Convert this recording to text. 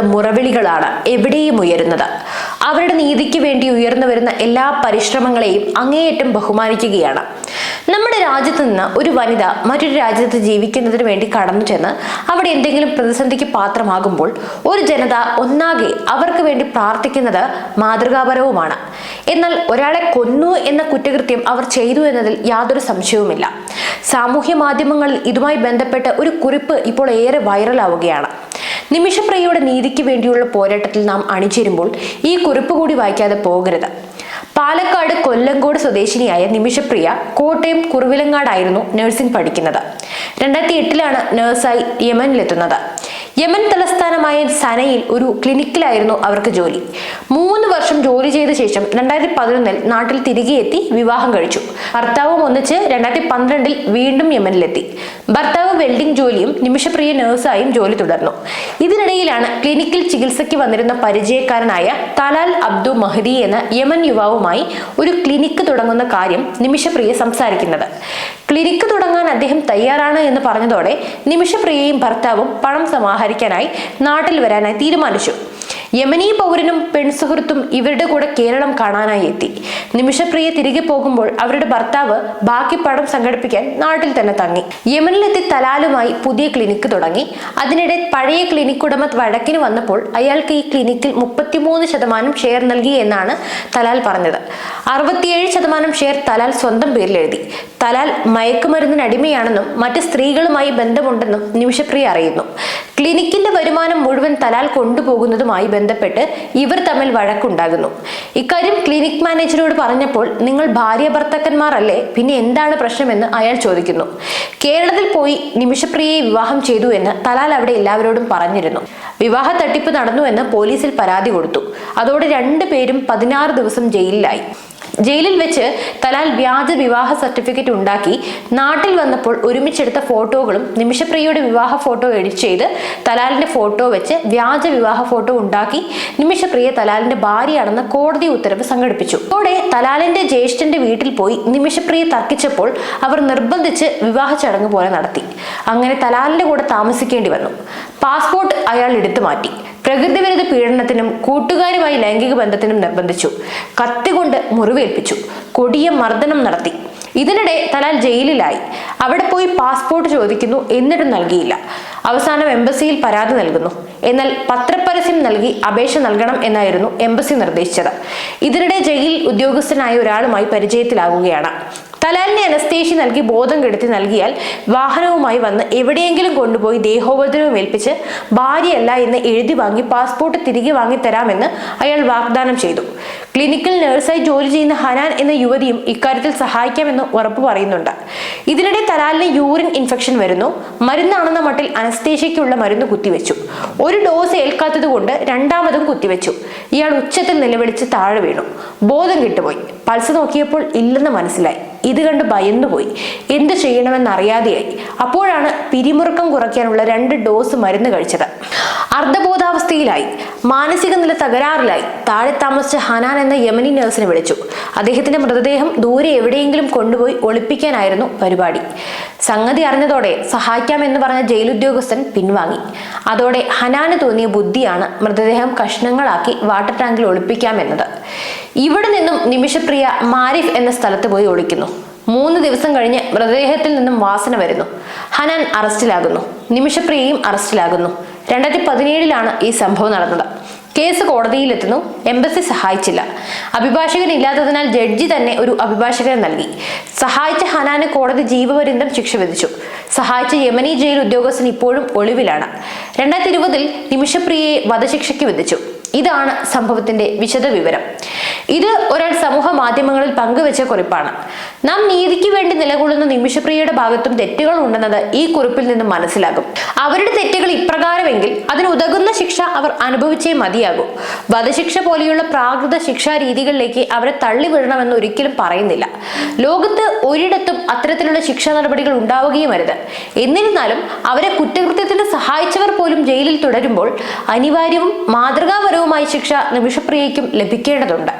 വേണ്ടിയുള്ള മുറവിളികളാണ് എവിടെയും ഉയരുന്നത്. അവരുടെ നീതിക്ക് വേണ്ടി ഉയർന്നു വരുന്ന എല്ലാ പരിശ്രമങ്ങളെയും അങ്ങേയറ്റം ബഹുമാനിക്കുകയാണ്. നമ്മുടെ രാജ്യത്ത് നിന്ന് ഒരു വനിത മറ്റൊരു രാജ്യത്ത് ജീവിക്കുന്നതിന് വേണ്ടി കടന്നു ചെന്ന് അവിടെ എന്തെങ്കിലും പ്രതിസന്ധിക്ക് പാത്രമാകുമ്പോൾ ഒരു ജനത ഒന്നാകെ അവർക്ക് വേണ്ടി പ്രാർത്ഥിക്കുന്നത് മാതൃകാപരവുമാണ്. എന്നാൽ ഒരാളെ കൊന്നു എന്ന കുറ്റകൃത്യം അവർ ചെയ്തു എന്നതിൽ യാതൊരു സംശയവുമില്ല. സാമൂഹ്യ മാധ്യമങ്ങളിൽ ഇതുമായി ബന്ധപ്പെട്ട ഒരു കുറിപ്പ് ഇപ്പോൾ ഏറെ വൈറലാവുകയാണ്. നിമിഷപ്രിയയുടെ നീതിക്ക് വേണ്ടിയുള്ള പോരാട്ടത്തിൽ നാം അണിചേരുമ്പോൾ ഈ കുറിപ്പ് കൂടി വായിക്കാതെ പോകരുത്. പാലക്കാട് കൊല്ലങ്കോട് സ്വദേശിനിയായ നിമിഷപ്രിയ കോട്ടയം കുറുവിലങ്ങാടായിരുന്നു നഴ്സിംഗ് പഠിക്കുന്നത്. രണ്ടായിരത്തി എട്ടിലാണ് നഴ്സായി യമനിലെത്തുന്നത്. യമൻ തലസ്ഥാനമായ സനയിൽ ഒരു ക്ലിനിക്കിലായിരുന്നു അവർക്ക് ജോലി. മൂന്ന് വർഷം ജോലി ചെയ്ത ശേഷം രണ്ടായിരത്തി പതിനൊന്നിൽ നാട്ടിൽ തിരികെ എത്തി വിവാഹം കഴിച്ചു. ഭർത്താവും ഒന്നിച്ച് രണ്ടായിരത്തി പന്ത്രണ്ടിൽ വീണ്ടും യമനിലെത്തി. ഭർത്താവ് വെൽഡിംഗ് ജോലിയും നിമിഷപ്രിയ നഴ്സായും ജോലി തുടർന്നു. ഇതിനിടയിലാണ് ക്ലിനിക്കിൽ ചികിത്സയ്ക്ക് വന്നിരുന്ന പരിചയക്കാരനായ തലാൽ അബ്ദു മഹദി എന്ന യമൻ യുവാവുമായി ഒരു ക്ലിനിക്ക് തുടങ്ങുന്ന കാര്യം നിമിഷപ്രിയ സംസാരിക്കുന്നത്. ക്ലിനിക്ക് തുടങ്ങാൻ അദ്ദേഹം തയ്യാറാണ് എന്ന് പറഞ്ഞതോടെ നിമിഷപ്രിയയും ഭർത്താവും പണം സമാഹരിക്കാനായി നാട്ടിൽ വരാനായി തീരുമാനിച്ചു. യമനി പൗരനും പെൺസുഹൃത്തും ഇവരുടെ കൂടെ കേരളം കാണാനായി എത്തി. നിമിഷപ്രിയ തിരികെ പോകുമ്പോൾ അവരുടെ ഭർത്താവ് ബാക്കി പടം സംഘടിപ്പിക്കാൻ നാട്ടിൽ തന്നെ തങ്ങി. യമനിലെത്തി തലാലുമായി പുതിയ ക്ലിനിക്ക് തുടങ്ങി. അതിനിടെ പഴയ ക്ലിനിക്ക് ഉടമ വഴക്കിന് വന്നപ്പോൾ അയാൾക്ക് ഈ ക്ലിനിക്കിൽ മുപ്പത്തിമൂന്ന് ശതമാനം ഷെയർ നൽകി എന്നാണ് തലാൽ പറഞ്ഞത്. അറുപത്തിയേഴ് ശതമാനം ഷെയർ തലാൽ സ്വന്തം പേരിൽ എഴുതി. തലാൽ മയക്കുമരുന്നിന് അടിമയാണെന്നും മറ്റ് സ്ത്രീകളുമായി ബന്ധമുണ്ടെന്നും നിമിഷപ്രിയ അറിയുന്നു. ക്ലിനിക്കിന്റെ വരുമാനം മുഴുവൻ തലാൽ കൊണ്ടുപോകുന്നതുമായി ബന്ധപ്പെട്ട് ഇവർ തമ്മിൽ വഴക്കുണ്ടാകുന്നു. ഇക്കാര്യം ക്ലിനിക് മാനേജരോട് പറഞ്ഞപ്പോൾ നിങ്ങൾ ഭാര്യ ഭർത്താക്കന്മാരല്ലേ? പിന്നെ എന്താണ് പ്രശ്നമെന്ന് അയാൾ ചോദിക്കുന്നു. കേരളത്തിൽ പോയി നിമിഷപ്രിയയെ വിവാഹം ചെയ്തു എന്ന് തലാൽ അവിടെ എല്ലാവരോടും പറഞ്ഞിരുന്നു. വിവാഹ തട്ടിപ്പ് നടന്നു എന്ന് പോലീസിൽ പരാതി കൊടുത്തു. അതോടെ രണ്ടുപേരും പതിനാറ് ദിവസം ജയിലിലായി. ജയിലിൽ വെച്ച് തലാൽ വ്യാജ വിവാഹ സർട്ടിഫിക്കറ്റ് ഉണ്ടാക്കി നാട്ടിൽ വന്നപ്പോൾ ഒരുമിച്ചെടുത്ത ഫോട്ടോകളും നിമിഷപ്രിയയുടെ വിവാഹ ഫോട്ടോ എഡിറ്റ് ചെയ്ത് തലാലിന്റെ ഫോട്ടോ വെച്ച് വ്യാജ വിവാഹ ഫോട്ടോ ഉണ്ടാക്കി നിമിഷപ്രിയ തലാലിന്റെ ഭാര്യയാണെന്ന കോടതി ഉത്തരവ് സംഘടിപ്പിച്ചു. അതോടെ തലാലിന്റെ ജ്യേഷ്ഠന്റെ വീട്ടിൽ പോയി നിമിഷപ്രിയ തർക്കിച്ചപ്പോൾ അവർ നിർബന്ധിച്ച് വിവാഹ ചടങ്ങ് പോലെ നടത്തി. അങ്ങനെ തലാലിന്റെ കൂടെ താമസിക്കേണ്ടി വന്നു. പാസ്പോർട്ട് അയാൾ എടുത്തു മാറ്റി. പ്രകൃതിവിരുദ്ധ പീഡനത്തിനും കൂട്ടുകാരുമായി ലൈംഗിക ബന്ധത്തിനും നിർബന്ധിച്ചു. കത്തികൊണ്ട് മുറിവേൽപ്പിച്ചു. കൊടിയ മർദ്ദനം നടത്തി. ഇതിനിടെ തലാൽ ജയിലിലായി. അവിടെ പോയി പാസ്പോർട്ട് ചോദിക്കുന്നു എന്നിട്ടും നൽകിയില്ല. അവസാനം എംബസിയിൽ പരാതി നൽകുന്നു. എന്നാൽ പത്രപരസ്യം നൽകി അപേക്ഷ നൽകണം എന്നായിരുന്നു എംബസി നിർദ്ദേശിച്ചത്. ഇതിനിടെ ജയിൽ ഉദ്യോഗസ്ഥനായ ഒരാളുമായി പരിചയത്തിലാകുകയാണ് തലാലിനെ അനസ്തേഷ്യ നൽകി ബോധം കെടുത്തി നൽകിയാൽ വാഹനവുമായി വന്ന് എവിടെയെങ്കിലും കൊണ്ടുപോയി ദേഹോപദ്രവം ഏൽപ്പിച്ച് ഭാര്യയല്ല എന്ന് എഴുതി വാങ്ങി പാസ്പോർട്ട് തിരികെ വാങ്ങി തരാമെന്ന് അയാൾ വാഗ്ദാനം ചെയ്തു. ക്ലിനിക്കൽ നഴ്സായി ജോലി ചെയ്യുന്ന ഹനാൻ എന്ന യുവതിയും ഇക്കാര്യത്തിൽ സഹായിക്കാമെന്ന് ഉറപ്പ് പറയുന്നുണ്ട്. ഇതിനിടെ തലാലിന് യൂറിൻ ഇൻഫെക്ഷൻ വരുന്നു. മരുന്നാണെന്ന മട്ടിൽ അനസ്തേഷ്യയ്ക്കുള്ള മരുന്ന് കുത്തിവെച്ചു. ഒരു ഡോസ് ഏൽക്കാത്തത് കൊണ്ട് രണ്ടാമതും കുത്തിവെച്ചു. ഇയാൾ ഉച്ചത്തിൽ നിലവിളിച്ച് താഴെ വീണു. ബോധം കിട്ടുപോയി. പൾസ് നോക്കിയപ്പോൾ ഇല്ലെന്ന് മനസ്സിലായി. ഇത് കണ്ട് ഭയന്നുപോയി. എന്ത് ചെയ്യണമെന്നറിയാതെയായി. അപ്പോഴാണ് പിരിമുറുക്കം കുറയ്ക്കാനുള്ള രണ്ട് ഡോസ് മരുന്ന് കഴിച്ചത്. അർദ്ധബോധാവസ്ഥയിലായി മാനസിക നില തകരാറിലായി. താഴെ താമസിച്ച ഹനാൻ എന്ന യമനി നഴ്സിനെ വിളിച്ചു. അദ്ദേഹത്തിന്റെ മൃതദേഹം ദൂരെ എവിടെയെങ്കിലും കൊണ്ടുപോയി ഒളിപ്പിക്കാനായിരുന്നു പരിപാടി. സംഗതി അറിഞ്ഞതോടെ സഹായിക്കാമെന്ന് പറഞ്ഞ ജയിലുദ്യോഗസ്ഥൻ പിൻവാങ്ങി. അതോടെ ഹനാന് തോന്നിയ ബുദ്ധിയാണ് മൃതദേഹം കഷ്ണങ്ങളാക്കി വാട്ടർ ടാങ്കിൽ ഒളിപ്പിക്കാമെന്നത് ഇവിടെ നിന്നും നിമിഷപ്രിയ മാരിഫ് എന്ന സ്ഥലത്ത് പോയി ഒളിക്കുന്നു. മൂന്ന് ദിവസം കഴിഞ്ഞ് മൃതദേഹത്തിൽ നിന്നും വാസന വരുന്നു. ഹനാൻ അറസ്റ്റിലാകുന്നു. നിമിഷപ്രിയയും അറസ്റ്റിലാകുന്നു. രണ്ടായിരത്തി പതിനേഴിലാണ് ഈ സംഭവം നടന്നത്. കേസ് കോടതിയിലെത്തുന്നു. എംബസി സഹായിച്ചില്ല. അഭിഭാഷകൻ ഇല്ലാത്തതിനാൽ ജഡ്ജി തന്നെ ഒരു അഭിഭാഷകനെ നൽകി. സഹായിച്ച ഹനാന് കോടതി ജീവപര്യന്തം ശിക്ഷ വിധിച്ചു. സഹായിച്ച യമനി ജയിൽ ഉദ്യോഗസ്ഥൻ ഇപ്പോഴും ഒളിവിലാണ്. രണ്ടായിരത്തി ഇരുപതിൽ നിമിഷപ്രിയയെ വധശിക്ഷയ്ക്ക് വിധിച്ചു. ഇതാണ് സംഭവത്തിന്റെ വിശദ വിവരം ഇത് ഒരാൾ സമൂഹ മാധ്യമങ്ങളിൽ പങ്കുവെച്ച കുറിപ്പാണ്. നാം നീതിക്ക് വേണ്ടി നിലകൊള്ളുന്ന നിമിഷപ്രിയയുടെ ഭാഗത്തും തെറ്റുകൾ ഉണ്ടെന്നത് ഈ കുറിപ്പിൽ നിന്ന് മനസ്സിലാകും. അവരുടെ തെറ്റുകൾ ഇപ്രകാരമെങ്കിൽ അതിന് ഉതകുന്ന ശിക്ഷ അവർ അനുഭവിച്ചേ മതിയാകൂ. വധശിക്ഷ പോലെയുള്ള പ്രാകൃത ശിക്ഷാ രീതികളിലേക്ക് അവരെ തള്ളിവിടണമെന്ന് ഒരിക്കലും പറയുന്നില്ല. ലോകത്ത് ഒരിടത്തും അത്തരത്തിലുള്ള ശിക്ഷാ നടപടികൾ ഉണ്ടാവുകയും അരുത്. എന്നിരുന്നാലും അവരെ കുറ്റകൃത്യത്തിന് സഹായിച്ചവർ പോലും ജയിലിൽ തുടരുമ്പോൾ അനിവാര്യവും മാതൃകാപരവുമായ ശിക്ഷ നിമിഷപ്രിയയ്ക്കും ലഭിക്കേണ്ടതുണ്ട്.